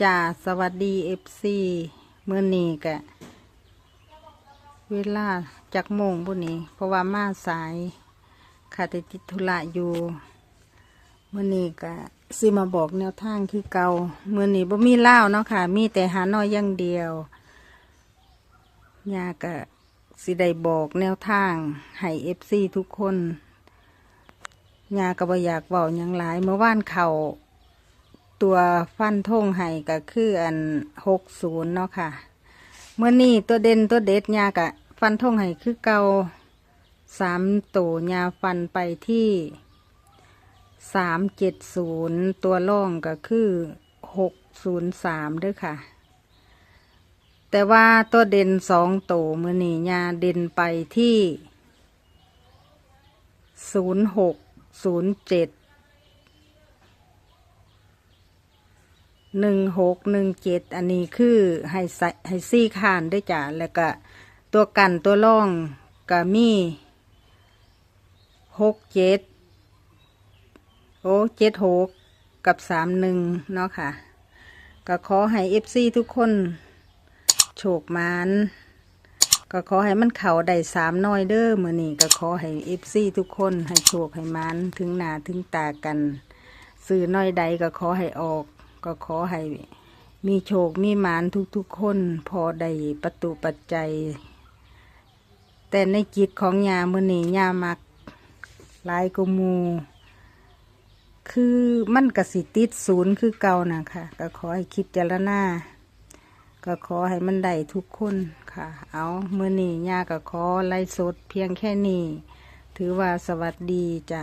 จ่าสวัสดีเอฟซีเมื่อนี้กะ เวลาจากโมงบุนี้ เพราะว่ามาสายขาดติดธุระอยู่เมื่อนี้กะสิมาบอกแนวทางคือเกาเมื่อนี้บ่มีเล่าเนาะค่ะ มีแต่หาน้อยอย่างเดียวยากะสิได้บอกแนวทางให้เอฟซีทุกคนยาก็บ่อยากเว้าหยังหลายเมื่อวานเข่า ตัวฟันทงให้ก็คืออันหกศูนย์เนาะค่ะเมื่อนี้ตัวเด่นตัวเด็ดยากะฟันทงให้คือเกาสามตัวยาฟันไปที่สามเจ็ดศูนย์ตัวล่องก็คือหกศูนย์สามด้วยค่ะ แต่ว่าตัวเด่นสองตัวมือนี้ยาเด่นไปที่ศูนย์หกศูนย์เจ็ด หนึ่งหกหนึ่งเจ็ดอันนี้คือให้ใส่ให้ซี่คานด้วยจ้ะแล้วก็ตัวกันตัวล่องก็มีหกเจ็ดโอ้เจ็ดหกกับสามหนึ่งเนาะค่ะ ก็ขอให้เอฟซีทุกคนโชคมานก็ขอให้มันเข่าได้สามน้อยเด้อมือนี้ก็ขอให้เอฟซีทุกคนให้โชคให้มานถึงหนาถึงตากันซื้อน้อยใดก็ขอให้ออก ก็ขอให้มีโชค มีหมานทุกๆคน พอได้ประตูปัจจัย แต่ในจิตของยามือนี้ยามักลายกมู คือมันกสิติดศูนย์คือเก่านะคะก็ขอให้คิดเจรณาก็ขอให้มันได้ทุกคนค่ะ เอาเมื่อนี้ยาก็ขอไล่สดเพียงแค่นี้ ถือว่าสวัสดีจ้ะ